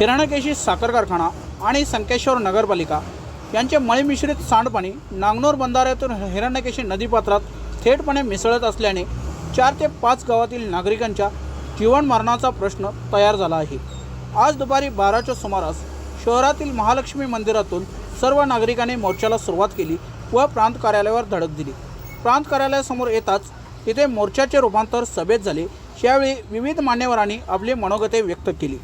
हिरण्यकेशी साखर कारखाना आणि संकेश्वर नगरपालिका यांचे मळीमिश्रित सांडपाणी नांगनोर बंधाऱ्यातून हिरण्यकेशी नदीपात्रात थेटपणे मिसळत असल्याने चार ते पाच गावातील नागरिकांच्या जीवनमरणाचा प्रश्न तयार झाला आहे. आज दुपारी बाराच्या सुमारास शहरातील महालक्ष्मी मंदिरातून सर्व नागरिकांनी मोर्चाला सुरुवात केली व प्रांत कार्यालयावर धडक दिली. प्रांत कार्यालयासमोर येताच तिथे मोर्चाचे रूपांतर सभेत झाले. यावेळी विविध मान्यवरांनी आपली मनोगते व्यक्त केली.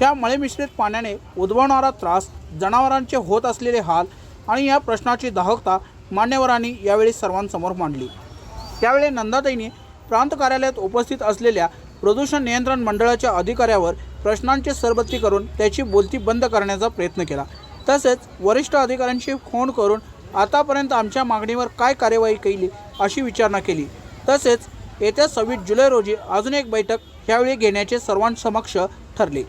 ह्या मळेमिश्रित पाण्याने उद्भवणारा त्रास जनावरांचे होत असलेले हाल आणि या प्रश्नाची दाहकता मान्यवरांनी यावेळी सर्वांसमोर मांडली. यावेळी नंदाताईंनी प्रांत कार्यालयात उपस्थित असलेल्या प्रदूषण नियंत्रण मंडळाच्या अधिकाऱ्यावर प्रश्नांची सरबत्ती करून त्याची बोलती बंद करण्याचा प्रयत्न केला. तसेच वरिष्ठ अधिकाऱ्यांशी फोन करून आतापर्यंत आमच्या मागणीवर काय कार्यवाही केली अशी विचारणा केली. तसेच येत्या सव्वीस जुलै रोजी अजून एक बैठक ह्यावेळी घेण्याचे सर्वांसमक्ष ठरले.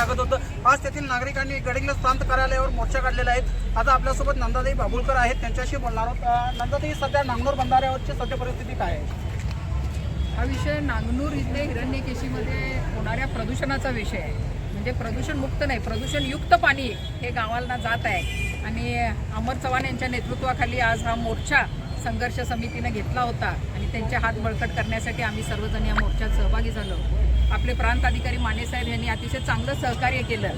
लागत होतं. आज तेथील नागरिकांनी गडिंग्लज प्रांत कार्यालयावर मोर्चा काढलेला आहे. आता आपल्यासोबत नंदाताई बाबुलकर आहेत. त्यांच्याशी बोलणार आहोत. अं, नंदाताई सध्या नांगनूर बंधाऱ्यावरची सध्या परिस्थिती काय आहे? हा विषय नांगनूर इथले हिरण्यकेशीमध्ये होणाऱ्या प्रदूषणाचा विषय आहे. म्हणजे प्रदूषण मुक्त नाही प्रदूषणयुक्त पाणी हे गावांना जात आहे. आणि अमर चव्हाण यांच्या नेतृत्वाखाली आज हा मोर्चा संघर्ष समितीने घेतला होता. आणि त्यांचे हात बळकट करण्यासाठी आम्ही सर्वजण या मोर्चात सहभागी झालो आपले प्रांत अधिकारी मानेसाहेब यांनी अतिशय चांगलं सहकार्य केलं.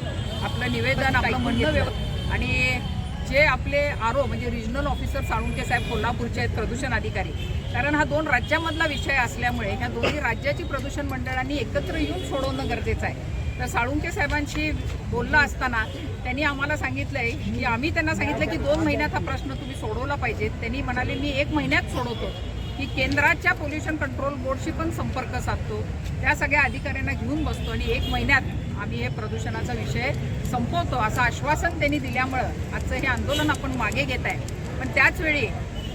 आपलं निवेदन आपलं म्हणणं आणि जे आपले आरो म्हणजे रिजनल ऑफिसर साळुंके साहेब कोल्हापूरचे आहेत प्रदूषण अधिकारी. कारण हा दोन राज्यामधला विषय असल्यामुळे ह्या दोन्ही राज्याची प्रदूषण मंडळांनी एकत्र येऊन सोडवणं गरजेचं आहे. तर साळुंके साहेबांशी बोललं असताना त्यांनी आम्हाला सांगितलंय की आम्ही त्यांना सांगितलं की दोन महिन्यात हा प्रश्न तुम्ही सोडवला पाहिजे. त्यांनी म्हणाले मी एक महिन्यात सोडवतो. की केंद्राच्या पोल्युशन कंट्रोल बोर्डशी पण संपर्क साधतो. त्या सगळ्या अधिकाऱ्यांना घेऊन बसतो आणि एक महिन्यात आम्ही हे प्रदूषणाचा विषय संपवतो असं आश्वासन त्यांनी दिल्यामुळं आजचं हे आंदोलन आपण मागे घेत आहे. पण त्याचवेळी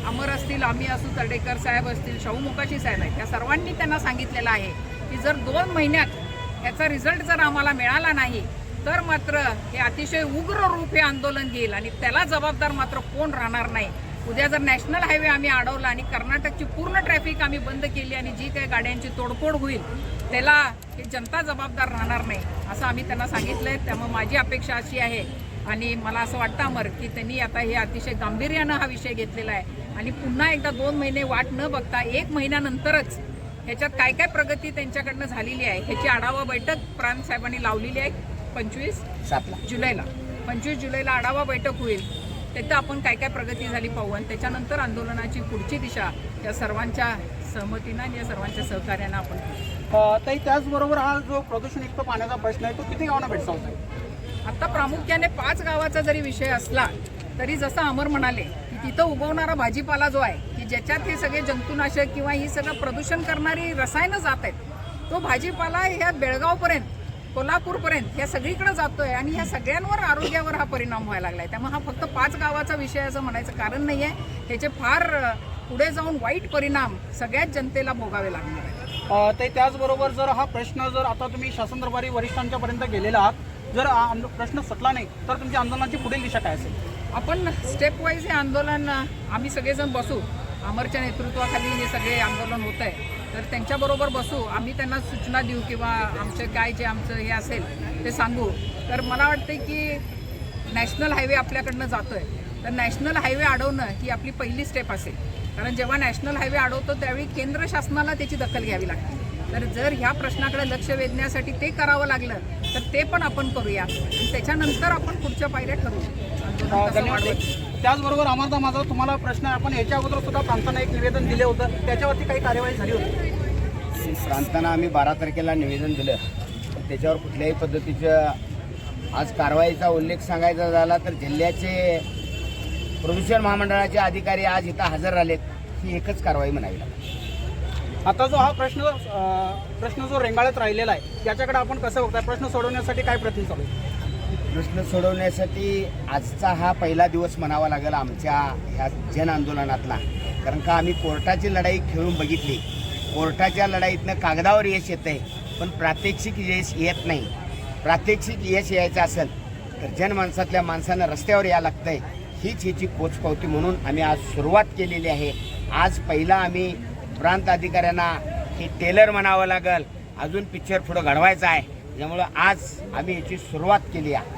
अमर असतील आम्ही असू तर्डेकर साहेब असतील शाहू मुकाशी साहेब आहेत त्या सर्वांनी त्यांना सांगितलेलं आहे की जर दोन महिन्यात याचा रिझल्ट जर आम्हाला मिळाला नाही तर मात्र हे अतिशय उग्र रूप हे आंदोलन घेईल आणि त्याला जबाबदार मात्र कोण राहणार नाही. उद्या जर नॅशनल हायवे आम्ही अडवला आणि कर्नाटकची पूर्ण ट्रॅफिक आम्ही बंद केली आणि जी काही गाड्यांची तोडफोड होईल त्याला हे जनता जबाबदार राहणार नाही असं आम्ही त्यांना सांगितलंय. त्यामुळे माझी अपेक्षा अशी आहे आणि मला असं वाटतं अमर की त्यांनी आता हे अतिशय गांभीर्यानं हा विषय घेतलेला आहे. आणि पुन्हा एकदा दोन महिने वाट न बघता एक महिन्यानंतरच ह्याच्यात काय काय प्रगती त्यांच्याकडनं झालेली आहे ह्याची आढावा बैठक प्रांत साहेबांनी लावलेली आहे पंचवीस जुलैला. पंचवीस जुलैला आढावा बैठक होईल. तिथं आपण काय काय प्रगती झाली पाहू आणि त्याच्यानंतर आंदोलनाची पुढची दिशा या सर्वांच्या सहमतीनं आणि या सर्वांच्या सहकार्यानं आपण ताई त्याचबरोबर हा जो प्रदूषणयुक्त पाण्याचा प्रश्न आहे तो किती गावांना भेडसावतो आता प्रामुख्याने पाच गावाचा जरी विषय असला तरी जसं अमर म्हणाले की तिथं उगवणारा भाजीपाला जो आहे की ज्याच्यात हे सगळे जंतुनाशक किंवा ही सगळं प्रदूषण करणारी रसायनं जात आहेत तो भाजीपाला ह्या बेळगावपर्यंत कोल्हापूरपर्यंत या सगळीकडे जातोय आणि ह्या सगळ्यांवर आरोग्यावर हा परिणाम व्हायला लागलाय. त्यामुळे हा फक्त पाच गावाचा विषय असं म्हणायचं कारण नाही आहे ह्याचे फार पुढे जाऊन वाईट परिणाम सगळ्याच जनतेला भोगावे लागणार आहेत. अ, ते त्याचबरोबर जर हा प्रश्न जर आता तुम्ही शासन दरबारी वरिष्ठांच्या पर्यंत गेलेला आहात जर प्रश्न सुटला नाही तर तुमच्या आंदोलनाची पुढील दिशा काय असेल? आपण स्टेप वाईज हे आंदोलन आम्ही सगळेजण बसू. अमरच्या नेतृत्वाखाली हे सगळे आंदोलन होत आहे. तर त्यांच्याबरोबर बसू आम्ही त्यांना सूचना देऊ किंवा आमचं काय जे आमचं हे असेल ते सांगू. तर मला वाटते की नॅशनल हायवे आपल्याकडनं आहे तर नॅशनल हायवे अडवणं ही आपली पहिली स्टेप असेल. कारण जेव्हा नॅशनल हायवे अडवतो त्यावेळी केंद्र शासनाला त्याची दखल घ्यावी लागते. तर जर ह्या प्रश्नाकडे लक्ष वेधण्यासाठी ते करावं लागलं तर ते पण आपण करूया. आणि त्याच्यानंतर आपण पुढच्या पायऱ्या ठरवू. त्याचबरोबर अमरदा माझा तुम्हाला प्रश्न आहे. आपण याच्या अगोदर सुद्धा प्रांतांना एक निवेदन दिले होतं. त्याच्यावरती काही कार्यवाही झाली होती. प्रांतानं आम्ही बारा तारखेला निवेदन दिलं. त्याच्यावर कुठल्याही पद्धतीचं आज कारवाईचा उल्लेख सांगायचा झाला तर जिल्ह्याचे प्रदूषण महामंडळाचे अधिकारी आज इथं हजर राहिलेत. ही एकच कारवाई म्हणावी लागेल. आता जो हा प्रश्न प्रश्न जो रेंगाळत राहिलेला आहे याच्याकडे आपण कसं बघताय? प्रश्न सोडवण्यासाठी काय प्रयत्न चालू आहे प्रश्न सोडवण्यासाठी आजचा हा पहिला दिवस म्हणावा लागेल आमच्या ह्या जन आंदोलनातला. कारण का आम्ही कोर्टाची लढाई खेळून बघितली. कोर्टाच्या लढाईतनं कागदावर यश येतं आहे पण प्रात्यक्षिक यश येत नाही. प्रात्यक्षिक यश यायचं असेल तर जनमानसातल्या माणसानं रस्त्यावर यायला आहे हीच ह्याची पोचपावती म्हणून आम्ही आज सुरुवात केलेली आहे. आज पहिला आम्ही प्रांत अधिकाऱ्यांना हे टेलर म्हणावं लागेल. अजून पिक्चर पुढं घडवायचा आहे. त्यामुळं आज आम्ही याची सुरुवात केली आहे.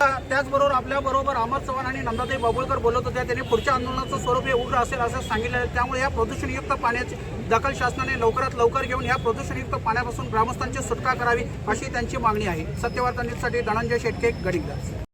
त्याचबरोबर आपल्या बरोबर अमर चव्हाण आणि नंदाताई बाबुळकर बोलत होत्या. त्यांनी पुढच्या आंदोलनाचं स्वरूप हे उग्र असेल असं सांगितलं आहे. त्यामुळे या प्रदूषणयुक्त पाण्याची दखल शासनाने लवकरात लवकर घेऊन या प्रदूषणयुक्त पाण्यापासून ग्रामस्थांची सुटका करावी अशी त्यांची मागणी आहे. सत्यवार्ता धनंजय शेटके गडिंगज